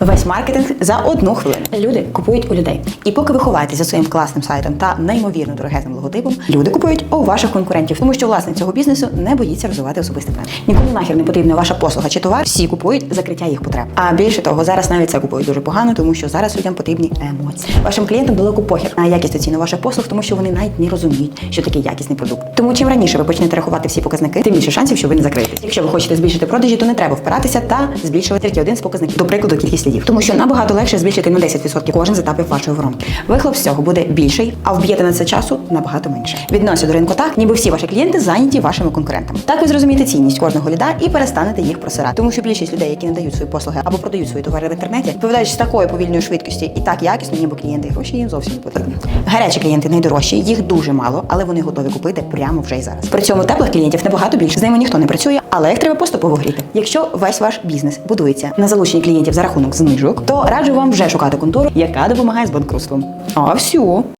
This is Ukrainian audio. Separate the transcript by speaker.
Speaker 1: Весь маркетинг за одну хвилину. Люди купують у людей. І поки ви ховаєтесь за своїм класним сайтом та неймовірно дорогезним логотипом, люди купують у ваших конкурентів, тому що власник цього бізнесу не боїться розвивати особистий бренд. Нікому нахер не потрібна ваша послуга чи товар. Всі купують закриття їх потреб. А більше того, зараз навіть це купують дуже погано, тому що зараз людям потрібні емоції. Вашим клієнтам далеко похер на якість оціну ваших послуг, тому що вони навіть не розуміють, що таке якісний продукт. Тому чим раніше ви почнете рахувати всі показники, тим більше шансів, що ви не закриєтесь. Якщо ви хочете збільшити продажі, то не треба впиратися та збільшувати тільки один з показників, до прикладу, кількість слідів. Тому що набагато легше збільшити на 10% кожен з етапів вашої воронки. Вихлоп з цього буде більший, а вб'єте на це часу набагато менше. Відносять до ринку так, ніби всі ваші клієнти зайняті вашими конкурентами. Так ви зрозумієте цінність кожного ліда і перестанете їх просирати. Тому що більшість людей, які надають свої послуги або продають свої товари в інтернеті, відповідають з такою повільною швидкістю і так якісно, ніби клієнти гроші їм зовсім не потрібні. Гарячі клієнти найдорожчі, їх дуже мало, але вони готові купити прямо вже і зараз. При цьому теплих клієнтів набагато більше. З ними ніхто не працює, але їх треба поступово гріти. Якщо весь ваш бізнес будується на залученні клієнтів за рахунок знижок, то раджу вам вже шукати контору, яка допомагає з банкрутством. А всю.